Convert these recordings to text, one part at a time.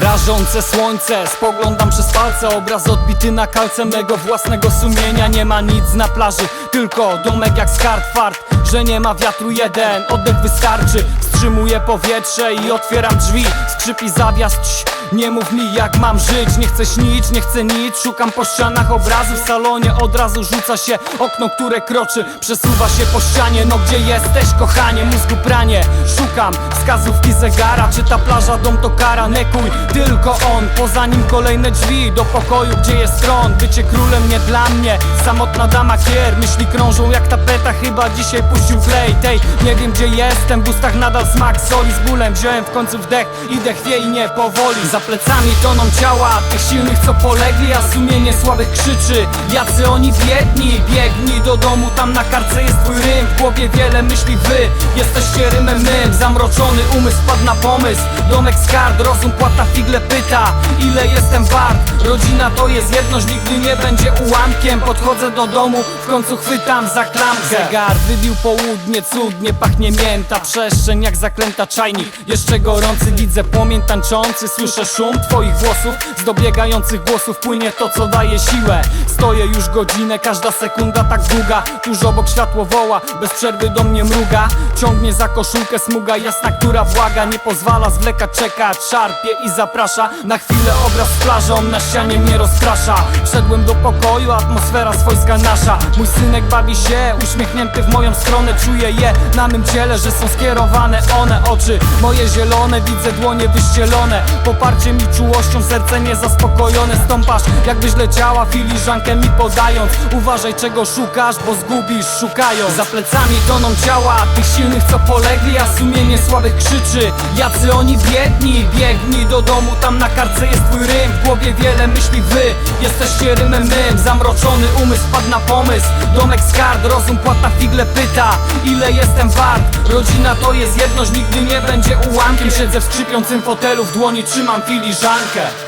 Rażące słońce, spoglądam przez palce Obraz odbity na kalce mego własnego sumienia. Nie ma nic na plaży, tylko domek jak skarb fart Że nie ma wiatru jeden, oddech wystarczy Wstrzymuję powietrze i otwieram drzwi. Skrzypi zawias, cii, nie mów mi jak mam żyć. Nie chcę śnić, nie chcę nic. Szukam po ścianach obrazu. W salonie od razu rzuca się okno, które kroczy. Przesuwa się po ścianie. No gdzie jesteś kochanie? Mózgu pranie. Szukam wskazówki zegara. Czy ta plaża dom to kara? Nie kuj, tylko on. Poza nim kolejne drzwi do pokoju Gdzie jest tron? Bycie królem nie dla mnie. Samotna dama kier. Myśli krążą jak tapeta. Chyba dzisiaj puścił klej Tej, nie wiem gdzie jestem. W ustach nadal smak soli Z bólem. Wziąłem w końcu wdech Idę chwiejnie powoli. Za plecami toną ciała Tych silnych co polegli A sumienie słabych krzyczy. Jacy oni biedni Biegnij do domu Tam na kartce jest twój rym. W głowie wiele myśli wy Jesteście rymem mym Zamroczony umysł padł na pomysł. Domek z kart Rozum płata figle pyta Ile jestem wart? Rodzina to jest jedność Nigdy nie będzie ułamkiem. Podchodzę do domu W końcu chwytam za klamkę. Zegar wybił południe Cudnie pachnie mięta. Przestrzeń jak zaklęta czajnik. Jeszcze gorący widzę płomień tańczący. Słyszę szum twoich włosów. Z dobiegających głosów płynie to co daje siłę. Stoję już godzinę Każda sekunda tak długa. Tuż obok światło woła Bez przerwy do mnie mruga. Ciągnie za koszulkę smuga jasna, która błaga. Nie pozwala zwlekać, czekać. Szarpie i zaprasza. Na chwilę obraz z plażą Na ścianie mnie rozprasza. Wszedłem do pokoju, atmosfera swojska nasza. Mój synek bawi się, uśmiechnięty w moją stronę. Czuję je na mym ciele, że są skierowane one Oczy. Moje zielone, widzę dłonie wyścielone. Poparcie mi czułością, serce niezaspokojone. Stąpasz jakbyś leciała, filiżankę mi podając. Uważaj czego szukasz, bo zgubisz szukając Za plecami toną ciała tych silnych co polegli A sumienie słabych krzyczy. Jacy oni biedni, biegnij do domu Tam na kartce jest twój rym. W głowie wiele myśli wy Jesteście rymem mym. Zamroczony umysł padł na pomysł. Domek z kart, rozum płata figle pyta Ile jestem wart? Rodzina to jest jedność Nigdy nie będzie ułamkiem. Siedzę w skrzypiącym fotelu W dłoni trzymam filiżankę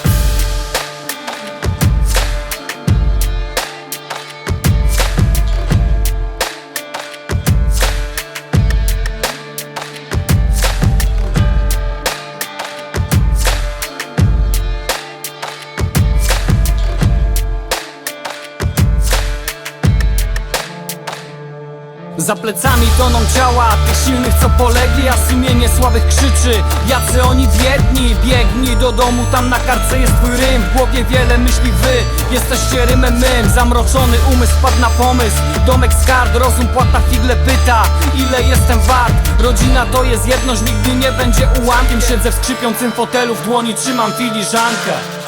Za plecami toną ciała tych silnych co polegli A sumienie słabych krzyczy. Jacy oni biedni Biegnij do domu, tam na kartce jest twój rym. W głowie wiele myśli wy Jesteście rymem mym. Zamroczony umysł padł na pomysł. Domek z kart, rozum płata figle pyta Ile jestem wart? Rodzina to jest jedność Nigdy nie będzie ułamkiem. Siedzę w skrzypiącym fotelu W dłoni trzymam filiżankę